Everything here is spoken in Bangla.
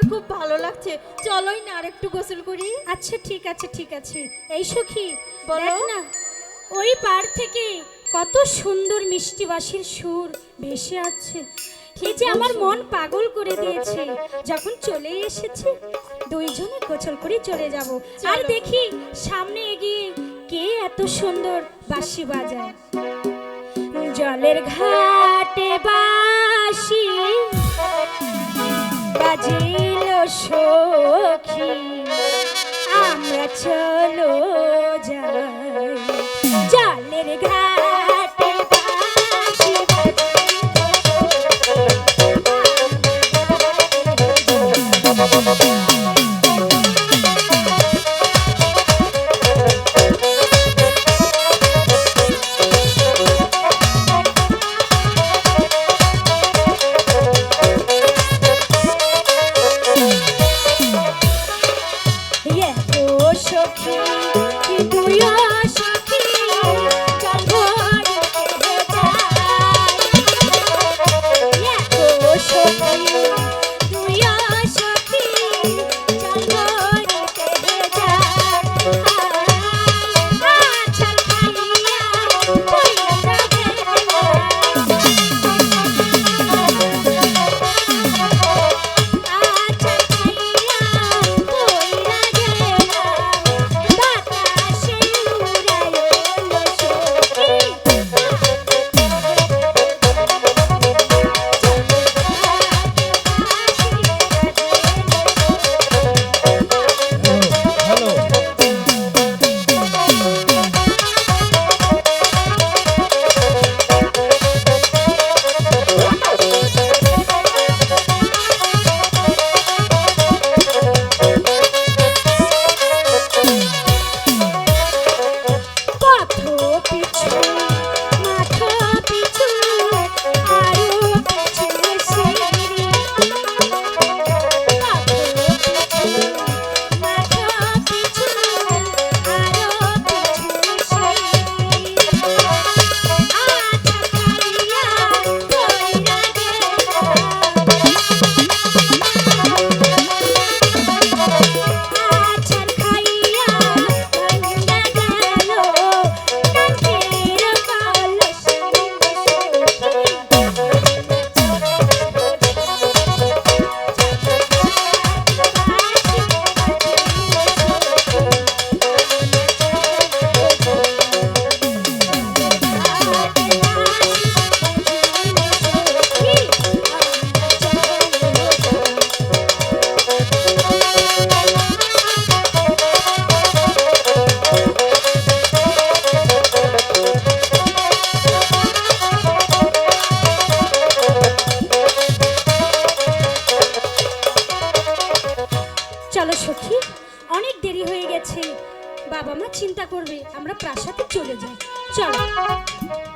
আমার খুব ভালো লাগছে। চলোই না আর একটু গোসল করি। আচ্ছা ঠিক আছে ঠিক আছে। এই সখী বলো। না ওই পার থেকে কত সুন্দর মিষ্টি বাঁশির সুর ভেসে আছে এই যে আমার মন পাগল করে দিয়েছে। যখন চলে এসেছে দুইজনে গোছল করে চলে যাব। আর দেখি সামনে এগিয়ে কে এত সুন্দর বাঁশি বাজায়। জলের ঘাটে বাঁশি বাজিল সখী। সখী হয়ে গেছে। বাবা মা চিন্তা করবে আমরা প্রাসাদে চলে যাই। চলো।